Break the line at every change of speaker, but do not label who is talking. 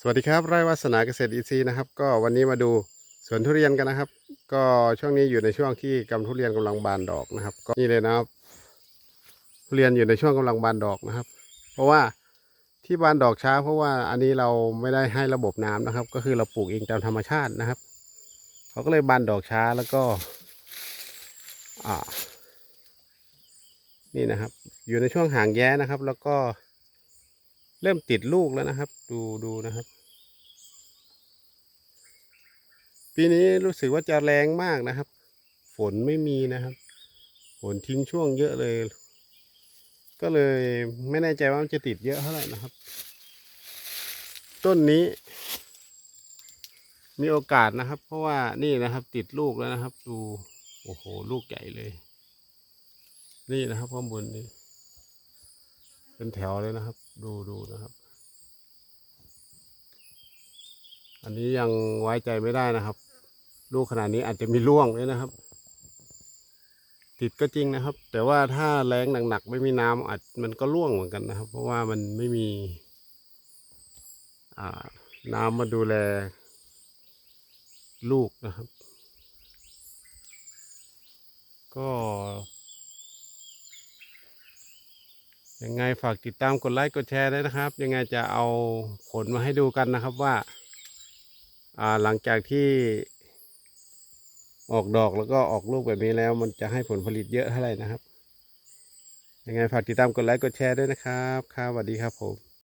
สวัสดีครับไร่วาสนาเกษตรอีซีนะครับ ก็วันนี้มาดูสวนทุเรียนกันนะครับ ก็ช่วงนี้อยู่ในช่วงที่กำทุเรียนกำลังบานดอกนะครับ ก็นี่เลยนะครับ ทุเรียนอยู่ในช่วงกำลังบานดอกนะครับ เพราะว่าที่บานดอกช้า เพราะว่าอันนี้เราไม่ได้ให้ระบบน้ำนะครับ ก็คือเราปลูกเองตามธรรมชาตินะครับเขาก็เลยบานดอกช้าแล้วก็อ่านี่นะครับ อยู่ในช่วงห่างแย้นะครับ แล้วก็ เริ่มติดลูกแล้วนะครับ ดูดูนะครับ ปีนี้รู้สึกว่าจะแรงมากนะครับ ฝนไม่มีนะครับ ฝนทิ้งช่วงเยอะเลย ก็เลยไม่แน่ใจว่ามันจะติดเยอะเท่าไหร่นะครับ ต้นนี้ มีโอกาสนะครับ เพราะว่านี่นะครับ ติดลูกแล้วนะครับ ดูโอ้โหลูกใหญ่เลย นี่นะครับข้างบนนี้ เป็นแถวเลยนะครับ ดูดูนะครับ อันนี้ยังไว้ใจไม่ได้นะครับ ลูกขนาดนี้อาจจะมีร่วงเลยนะครับ ติดก็จริงนะครับ แต่ว่าถ้าแรงหนักๆไม่มีน้ำอาจมันก็ร่วงเหมือนกันนะครับ เพราะว่ามันไม่มีน้ำมาดูแล ลูกนะครับ ก็ ยังไงฝากติดตามกดไลค์กดแชร์ด้วยนะครับ ยังไงจะเอาผลมาให้ดูกันนะครับว่าาหลังจากที่ออกดอกแล้วก็ออกลูกแบบนี้แล้ว มันจะให้ผลผลิตเยอะเท่าไหร่นะครับ ยังไงฝากติดตามกดไลค์กดแชร์ด้วยนะครับ ครับสวัสดีครับผม